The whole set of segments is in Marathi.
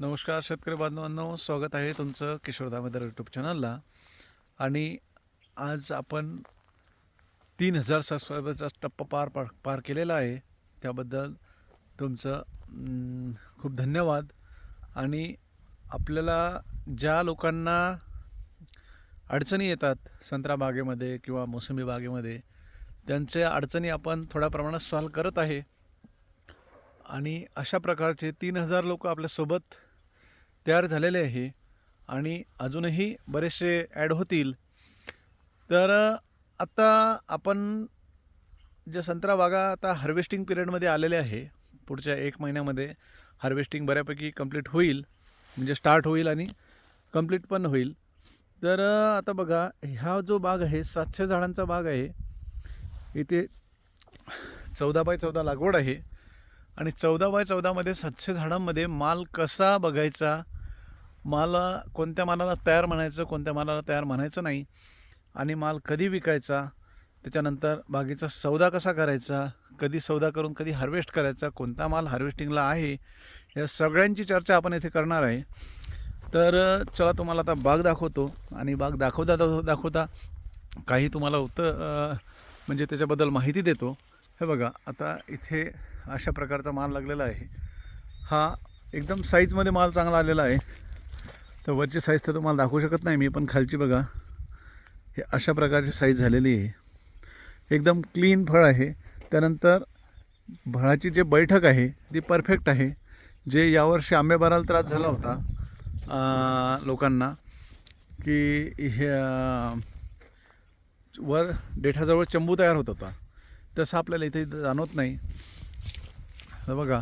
नमस्कार शेतकरी बांधवांनो स्वागत आहे तुमचं किशोर दामोदर यूट्यूब चॅनलला आणि आज आपण तीन हजार सबस्क्रायबरचा टप्पा पार पार पार केलेला आहे. त्याबद्दल तुमचं खूप धन्यवाद. आणि आपल्याला ज्या लोकांना अडचणी येतात संत्रा बागेमध्ये किंवा मोसंबी बागेमध्ये त्यांच्या अडचणी आपण थोड्या प्रमाणात सॉल्व करत आहे. आणि अशा प्रकारचे तीन हजार लोक आपल्यासोबत तयार झालेले आहे. आणि अजूनही बरेचसे ॲड होतील. तर आत्ता आपण जे संत्रा बागा आता हार्वेस्टिंग पिरियडमध्ये आलेले आहे पुढच्या एक महिन्यामध्ये हार्वेस्टिंग बऱ्यापैकी कंप्लीट होईल. म्हणजे स्टार्ट होईल आणि कंप्लीट पण होईल. तर आता बघा ह्या जो बाग आहे सातशे झाडांचा बाग आहे. इथे चौदा बाय चौदा लागवड आहे. आणि चौदा बाय चौदामध्ये सातशे झाडांमध्ये माल कसा बघायचा माला कोणत्या मालाला तयार म्हणायचं कोणत्या मालाला तयार म्हणायचं नाही. आणि माल कधी विकायचा त्याच्यानंतर बागेचा सौदा कसा करायचा कधी सौदा करून कधी हार्वेस्ट करायचा कोणता माल हार्वेस्टिंगला आहे या सगळ्यांची चर्चा आपण येथे करणार आहे. तर चला तुम्हाला आता बाग दाखवतो. आणि बाग दाखवता दाखव- दाखवता काही तुम्हाला उत्तर म्हणजे त्याच्याबद्दल माहिती देतो. हे बघा आता इथे अशा प्रकारचा माल लागलेला आहे. हा एकदम साईजमध्ये माल चांगला आलेला आहे. तर वरची साईज तर तुम्हाला दाखवू शकत नाही मी पण खालची बघा. हे अशा प्रकारची साईज झालेली आहे. एकदम क्लीन फळ आहे. त्यानंतर फळाची जे बैठक आहे ती परफेक्ट आहे. जे यावर्षी आंबेबाराला त्रास झाला होता लोकांना की हे वर देठाजवळ चंबू तयार होत होता. तसं आपल्याला इथे जाणवत नाही. तर बघा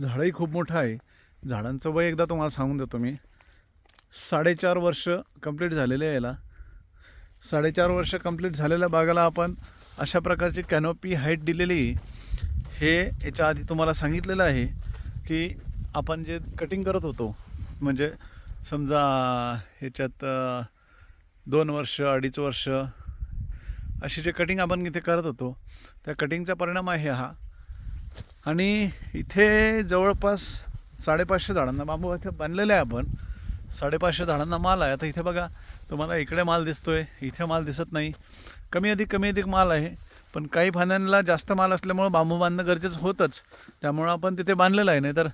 झाडंही खूप मोठं आहे. झाडांचं वय एकदा तुम्हाला सांगून देतो मी. साडेचार वर्ष कंप्लीट झालेले याला. साडेचार वर्ष कंप्लीट झालेल्या बागाला आपण अशा प्रकारची कॅनोपी हाईट दिलेली हे याच्या आधी तुम्हाला सांगितलेलं आहे की आपण जे कटिंग करत होतो म्हणजे समजा ह्याच्यात दोन वर्ष अडीच वर्ष अशी जे कटिंग आपण इथे करत होतो त्या कटिंगचा परिणाम आहे हा. आणि इथे जवळपास साडेपाचशे झाडांना बांबू इथे बांधलेले आहे आपण. साडेपाचशे झाडांना माल आहे. आता इथे बघा तुम्हाला इकडे माल दिसतोय इथे माल दिसत नाही. कमी अधिक कमी अधिक माल आहे पण काही फांद्यांना जास्त माल असल्यामुळं बांबू बांधणं गरजेचं होतंच. त्यामुळं आपण तिथे बांधलेलं आहे. नाही तर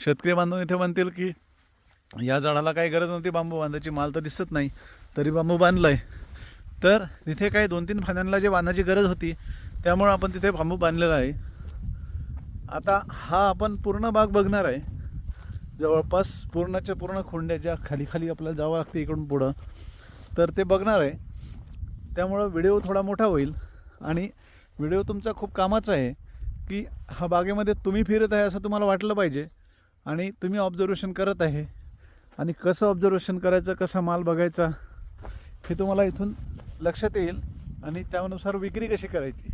शेतकरी बांधून इथे म्हणतील की या झाडाला काही गरज नव्हती बांबू बांधायची माल तर दिसत नाही. तरी बांबू बांधलं आहे तर तिथे काही दोन तीन फांद्यांना जे बांधायची गरज होती त्यामुळं आपण तिथे बांबू बांधलेला आहे. आता हा आपण पूर्ण बाग बघणार आहे. जवळपास पूर्णच्या पूर्ण खोंड्या ज्या खाली खाली आपल्याला जावं लागते इकडून पुढं. तर ते बघणार आहे. त्यामुळं व्हिडिओ थोडा मोठा होईल. आणि व्हिडिओ तुमचा खूप कामाचा आहे की हा बागेमध्ये तुम्ही फिरत आहे असं तुम्हाला वाटलं पाहिजे. आणि तुम्ही ऑब्झर्वेशन करत आहे. आणि कसं ऑब्झर्वेशन करायचं कसा माल बघायचा हे तुम्हाला इथून लक्षात येईल. आणि त्यानुसार विक्री कशी करायची.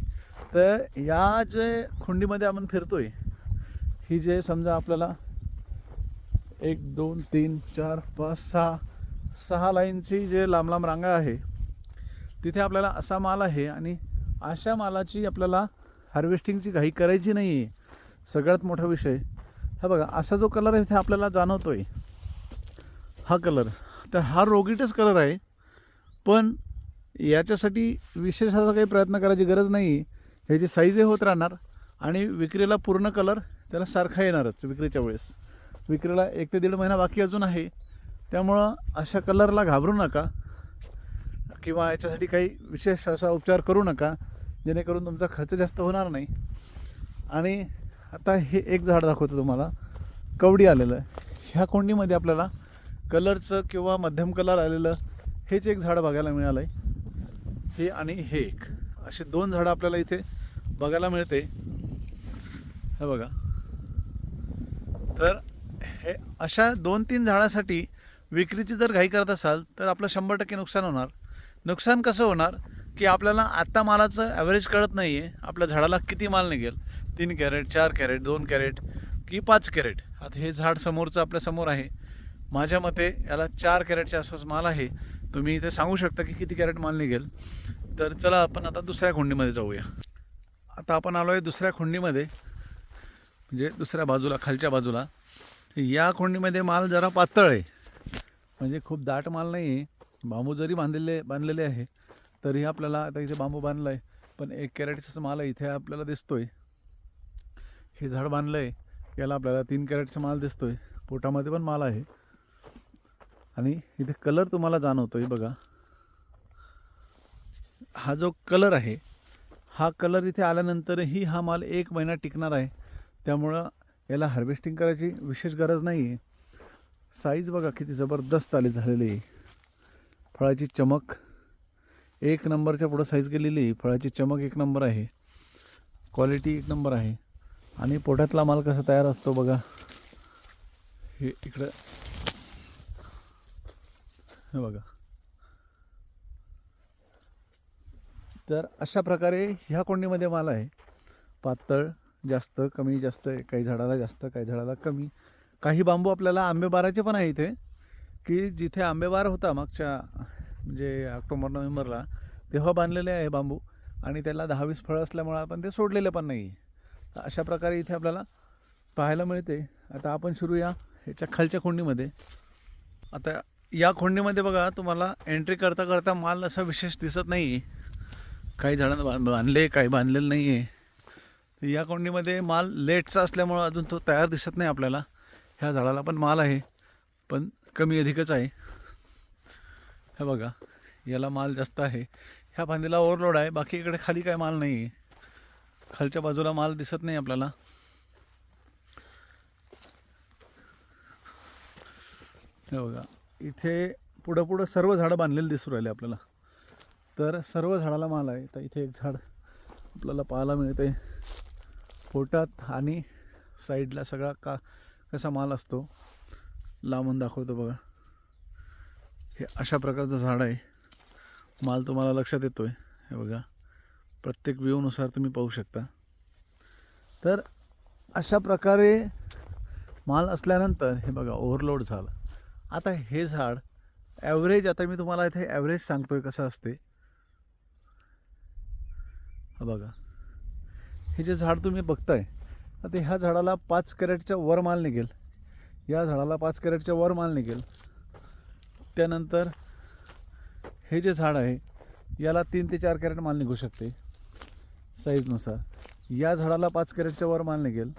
तर या जे खुंडीमध्ये आपण आहे ही जे समजा आपल्याला एक दोन तीन चार पाच सहा सहा लाईनची जे लांब लांब रांगा आहे तिथे आपल्याला असा माल आहे आणि अशा मालाची आपल्याला हार्वेस्टिंगची घाई करायची नाही आहे सगळ्यात मोठा विषय. हा बघा असा जो कलर आहे इथे आपल्याला जाणवतो आहे हा कलर. तर हा रोगीटच कलर आहे. पण याच्यासाठी विशेष असा काही प्रयत्न करायची गरज नाही ह्याची साईजही होत राहणार आणि विक्रीला पूर्ण कलर त्याला सारखा येणारच विक्रीच्या वेळेस. विक्रीला एक ते दीड महिना बाकी अजून आहे. त्यामुळं अशा कलरला घाबरू नका. किंवा याच्यासाठी काही विशेष असा उपचार करू नका जेणेकरून तुमचा खर्च जास्त होणार नाही. आणि आता हे एक झाड दाखवतो तुम्हाला. कवडी आलेलं आहे. ह्या कोंडीमध्ये आपल्याला कलरचं किंवा मध्यम कलर आलेलं हेच एक झाड बघायला मिळालं आहे हे आणि हे एक. असे दोन झाडं आपल्याला इथे बघायला मिळते. हे बघा. तर हे अशा दोन तीन झाडासाठी विक्रीची जर घाई करत असाल तर आपलं शंभर टक्के नुकसान होणार. नुकसान कसं होणार? की आपल्याला आत्ता मालाचं ॲव्हरेज कळत नाही आहे आपल्या झाडाला किती माल निघेल? तीन कॅरेट चार कॅरेट दोन कॅरेट की पाच कॅरेट. आता हे झाड समोरचं आपल्यासमोर आहे. माझ्या मते याला चार कॅरेटच्या आसपास माल आहे. तुम्ही इथे सांगू शकता की किती कॅरेट माल निघेल. तर चला आपण आता दुसऱ्या खोंडीमध्ये जाऊया. आता आपण आलो आहे दुसऱ्या खोंडीमध्ये म्हणजे दुसऱ्या बाजूला खालच्या बाजूला. या खोंडीमध्ये माल जरा पातळ आहे. म्हणजे खूप दाट माल नाही आहे बांबू जरी बांधलेले बांधलेले आहे तरी आपल्याला आता इथे बांबू बांधला आहे पण एक कॅरेटचाच माल इथे आपल्याला दिसतोय. हे झाड बांधलं आहे याला आपल्याला तीन कॅरेटचा माल दिसतोय. पोटामध्ये पण माल आहे. आणि इथे कलर तुम्हाला जाणवतो आहे बघा. हा जो कलर आहे हा कलर इथे आल्यानंतरही हा माल एक महिना टिकणार आहे. त्यामुळं याला हार्वेस्टिंग करायची विशेष गरज नाही आहे साईज बघा किती जबरदस्त आली झालेली आहे. फळाची चमक एक नंबरच्या पुढं साईज गेलेली आहे. फळाची चमक एक नंबर आहे. क्वालिटी एक नंबर आहे. आणि पोटातला माल कसा तयार असतो बघा. हे इकडं. हे बघा. तर अशा प्रकारे ह्या कोंडीमध्ये माल आहे. पातळ जास्त कमी जास्त काही झाडाला जास्त काही झाडाला कमी. काही बांबू आपल्याला आंबेबाराचे पण आहे इथे की जिथे आंबेबार होता मागच्या म्हणजे ऑक्टोबर नोव्हेंबरला तेव्हा बांधलेले आहे बांबू. आणि त्याला दहावीस फळं असल्यामुळं आपण ते सोडलेले पण नाही. तर अशा प्रकारे इथे आपल्याला पाहायला मिळते. आता आपण सुरू या ह्याच्या खालच्या खोंडीमध्ये. आता या खोंडीमध्ये बघा तुम्हाला एंट्री करता करता माल असा विशेष दिसत नाही काही झाडांना बांधले काही बांधलेलं नाही आहे या कोंडीमध्ये माल लेटचा असल्यामुळं अजून तो तयार दिसत नाही आपल्याला. ह्या झाडाला पण माल आहे पण कमी अधिकच आहे. हे बघा याला माल जास्त आहे. ह्या फांदीला ओव्हरलोड आहे बाकी इकडे खाली काय माल नाही आहे खालच्या बाजूला माल दिसत नाही आपल्याला. हे बघा इथे पुढं पुढं सर्व झाडं बांधलेली दिसू राहिले आपल्याला. तर सर्व झाडाला माल आहे. तर इथे एक झाड आपल्याला पाहायला मिळते पोटात आणि साईडला सगळा का कसा माल असतो लांबून दाखवतो बघा. हे अशा प्रकारचं झाड आहे. माल तुम्हाला लक्षात येतो आहे हे बघा. प्रत्येक व्ह्यूनुसार तुम्ही पाहू शकता. तर अशा प्रकारे माल असल्यानंतर हे बघा ओव्हरलोड झालं. आता हे झाड ॲव्हरेज आता मी तुम्हाला इथे ॲव्हरेज सांगतो आहे कसं असते. हा बघा. हे जे झाड तुम्ही बघताय आता ह्या झाडाला पाच कॅरेटच्या वर माल निघेल. या झाडाला पाच कॅरेटच्या वर माल निघेल. त्यानंतर हे जे झाड आहे याला तीन ते चार कॅरेट माल निघू शकते. साईजनुसार. या झाडाला पाच कॅरेटच्या वर माल निघेल.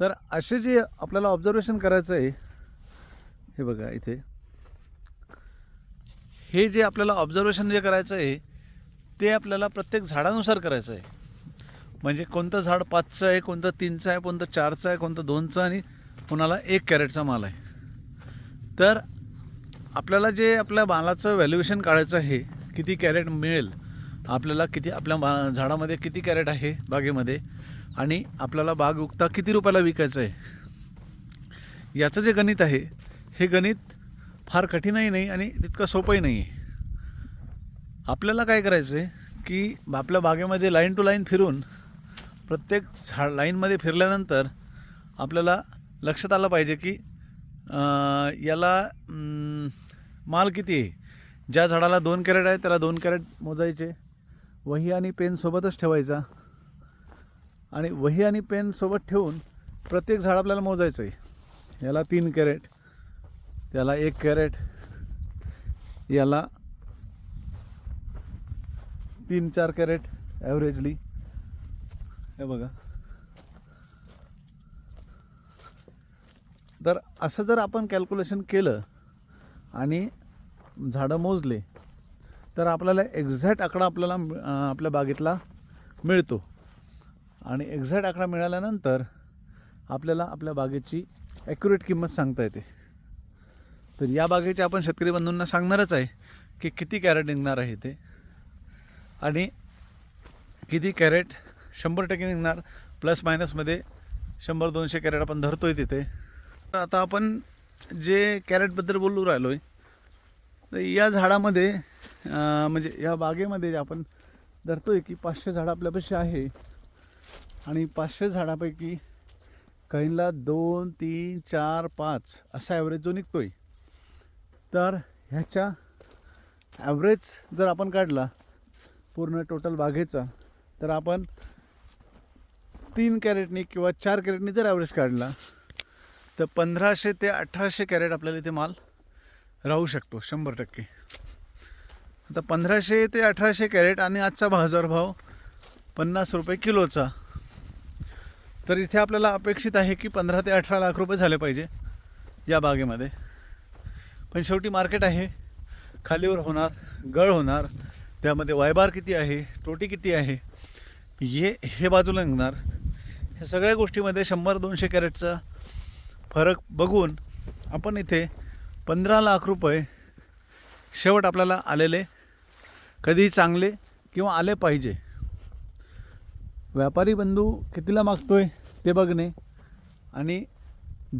तर असे जे आपल्याला ऑब्झर्वेशन करायचं आहे हे बघा इथे. हे जे आपल्याला ऑब्झर्वेशन जे करायचं आहे ते आपल्याला प्रत्येक झाडानुसार करायचं आहे. म्हणजे कोणतं झाड पाचचं आहे कोणतं तीनचं आहे कोणतं चारचं आहे कोणतं दोनचं आणि कोणाला एक कॅरेटचा माल आहे. तर आपल्याला जे आपल्या मालाचं व्हॅल्युएशन काढायचं आहे किती कॅरेट मिळेल आपल्याला किती आपल्या बा झाडामध्ये किती कॅरेट आहे बागेमध्ये आणि आपल्याला बाग उगता किती रुपयाला विकायचं आहे याचं जे गणित आहे हे गणित फार कठीणही नाही आणि तितकं सोपंही नाही आहे. आपल्याला काय करायचं आहे की आपल्या बागेमध्ये लाईन टू लाईन फिरून प्रत्येक झाड लाईनमध्ये फिरल्यानंतर आपल्याला लक्षात आलं पाहिजे की याला माल किती आहे? ज्या झाडाला दोन कॅरेट आहे त्याला दोन कॅरेट मोजायचे. वही आणि पेनसोबतच ठेवायचा. आणि वही आणि पेनसोबत ठेवून प्रत्येक झाड आपल्याला मोजायचं आहे याला तीन कॅरेट त्याला एक कॅरेट याला तीन चार कॅरेट ॲव्हरेजली. हे बघा. तर असं जर आपण कॅल्क्युलेशन केलं आणि झाडं मोजले तर आपल्याला एक्झॅक्ट आकडा आपल्याला आपल्या बागेतला मिळतो. आणि एक्झॅक्ट आकडा मिळाल्यानंतर आपल्याला आपल्या बागेची ॲक्युरेट किंमत सांगता येते. तर या बागेची आपण शेतकरी बंधूंना सांगणारच आहे की किती कॅरेट निघणार आहे ते. आणि किती कॅरेट शंभर टक्के निघणार. प्लस मायनसमध्ये शंभर दोनशे कॅरेट आपण धरतो आहे तिथे. तर आता आपण जे कॅरेटबद्दल बोलू राहिलो आहे तर या झाडामध्ये म्हणजे या बागेमध्ये जे आपण आहे की पाचशे झाडं आपल्यापाशी आहे. आणि पाचशे झाडापैकी काहींना दोन तीन चार पाच असा ॲव्हरेज जो निघतो आहे तर ह्याच्या ॲव्हरेज जर आपण काढला पूर्ण टोटल बागेचा तर आपण तीन कॅरेटनी किंवा चार कॅरेटनी जर ॲव्हरेज काढला तर पंधराशे ते अठराशे कॅरेट आपल्याला इथे माल राहू शकतो शंभर टक्के. आता पंधराशे ते अठराशे कॅरेट आणि आजचा बाजारभाव पन्नास रुपये किलोचा. तर इथे आपल्याला अपेक्षित आहे की पंधरा ते अठरा लाख रुपये झाले पाहिजे या बागेमध्ये. पण शेवटी मार्केट आहे खालीवर होणार गळ होणार त्यामध्ये वायबार किती आहे तोटी किती आहे हे हे बाजूला निघणार. ह्या सगळ्या गोष्टीमध्ये शंभर दोनशे कॅरेटचा फरक बघून आपण इथे पंधरा लाख रुपये शेवट आपल्याला आलेले कधीही चांगले किंवा आले पाहिजे. व्यापारी बंधू कितीला मागतो आहे ते बघणे. आणि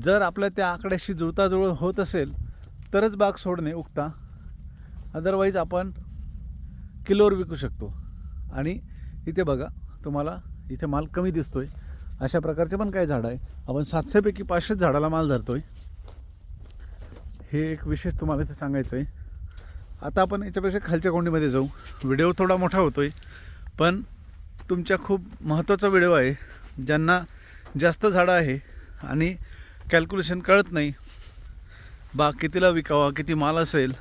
जर आपल्या त्या आकड्याशी जुळताजुळव होत असेल तरच बाग सोडणे उगता. अदरवाईज आपण किलोवर विकू शकतो. आणि इथे बघा तुम्हाला इथे माल कमी दिसतो आहे अशा प्रकारचे पण काही झाडं आहे. आपण सातशेपैकी पाचशेच झाडाला माल धरतो आहे हे एक विशेष तुम्हाला इथे सांगायचं आहे. आता आपण याच्यापेक्षा खालच्या कोंडीमध्ये जाऊ. व्हिडिओ थोडा मोठा होतो आहे पण तुमच्या खूप महत्त्वाचा व्हिडिओ आहे. ज्यांना जास्त झाडं आहे आणि कॅल्क्युलेशन कळत नाही बा कितीला विकावा किती माल असेल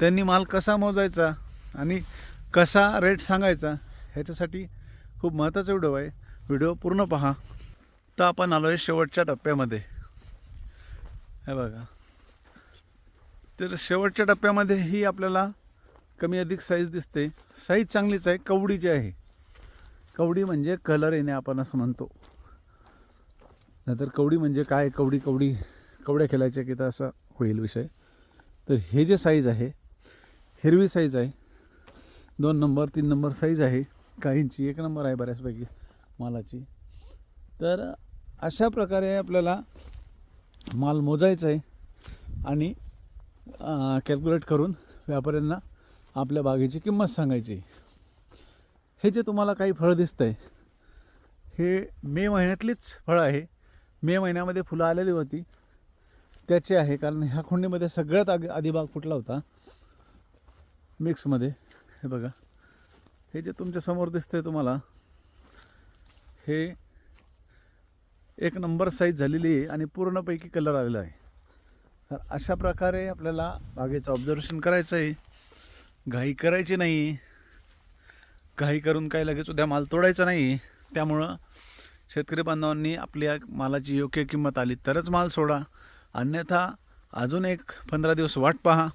त्यांनी माल कसा मोजायचा आणि कसा रेट सांगायचा ह्याच्यासाठी खूप महत्त्वाचा व्हिडिओ आहे. व्हिडिओ पूर्ण पहा. तर आपण आलो आहे शेवटच्या टप्प्यामध्ये. हे बघा. तर शेवटच्या टप्प्यामध्ये ही आपल्याला कमी अधिक साईज दिसते. साईज चांगलीच आहे कवडी जी आहे. कवडी म्हणजे कलर येणे आपण असं म्हणतो. नाहीतर कवडी म्हणजे काय? कवडी कवडी कवड्या खेळायच्या की तर असा होईल विषय. तर हे जे साईज आहे हिरवी साईज आहे. दोन नंबर तीन नंबर साईज आहे. काहींची एक नंबर आहे बऱ्याचपैकी. मालाची. तर अशा प्रकारे आपल्याला माल मोजायचा आहे आणि कॅल्क्युलेट करून व्यापाऱ्यांना आपल्या बागेची किंमत सांगायची हे जे तुम्हाला काही फळं दिसतं आहे हे मे महिन्यातलीच फळं आहे. मे महिन्यामध्ये फुलं आलेली होती. त्याचे आहे कारण ह्या खुंडीमध्ये सगळ्यात आग आधी बाग फुटला होता. मिक्समध्ये. हे बघा. हे जे तुमच्यासमोर दिसतं आहे तुम्हाला हे एक नंबर साईज झालेली आहे आणि पूर्णपैकी कलर आलेला आहे. तर अशा प्रकारे आपल्याला बागेचं ऑब्झर्वेशन करायचं आहे. घाई करायची नाही. घाई करून काही लगेच उद्या माल तोडायचा नाही. त्यामुळं शेतकरी बांधवांनी आपल्या मालाची योग्य किंमत आली तरच माल सोडा. अन्यथा अजून एक पंधरा दिवस वाट पहा.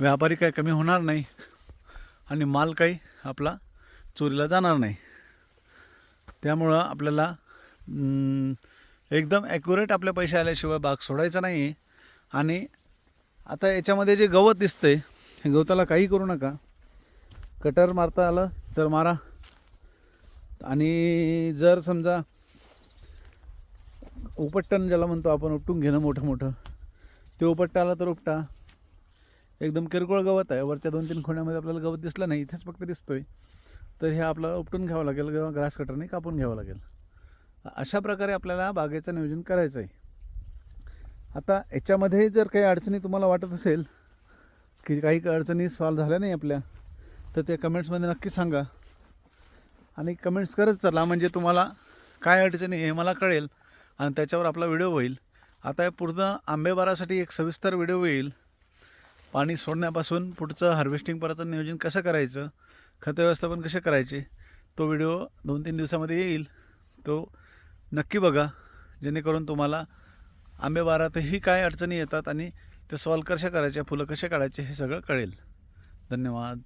व्यापारी काही कमी होणार नाही आणि माल काही आपला चोरीला जाणार नाही. त्यामुळं आपल्याला एकदम ॲक्युरेट आपले पैसे आल्याशिवाय बाग सोडायचा नाही आणि आता याच्यामध्ये जे गवत दिसतं आहे गवताला काही करू नका. कटर मारता आलं तर मारा. आणि जर समजा उपट्टन ज्याला म्हणतो आपण उपटून घेणं मोठं मोठं ते उपट्टा आला तर उपटा. एकदम किरकोळ गवत आहे. वरच्या दोन तीन खोण्यामध्ये आपल्याला गवत दिसलं नाही इथेच फक्त दिसतोय. तर हे आपल्याला उपटून घ्यावं लागेल किंवा ग्रास कटरने कापून घ्यावं लागेल. अशा प्रकारे आपल्याला बागेचं नियोजन करायचं आहे आता याच्यामध्ये जर काही अडचणी तुम्हाला वाटत असेल की काही अडचणी सॉल्व्ह झाल्या नाही आपल्या तर त्या कमेंट्समध्ये नक्की सांगा. आणि कमेंट्स करत चला म्हणजे तुम्हाला काय अडचणी हे मला कळेल आणि त्याच्यावर आपला व्हिडिओ होईल. आता हे पूर्ण आंबेबारासाठी एक सविस्तर व्हिडिओ होईल. पाणी सोडण्यापासून पुढचं हार्वेस्टिंगपर्यंत नियोजन कसं करायचं? खत व्यवस्थापन कसे करायचे? तो व्हिडिओ दोन तीन दिवसामध्ये येईल. तो नक्की बघा. जेणेकरून तुम्हाला आंबेबारातही काय अडचणी येतात आणि ते सॉल्व कशा करायच्या फुलं कसे काढायचे हे सगळं कळेल. धन्यवाद.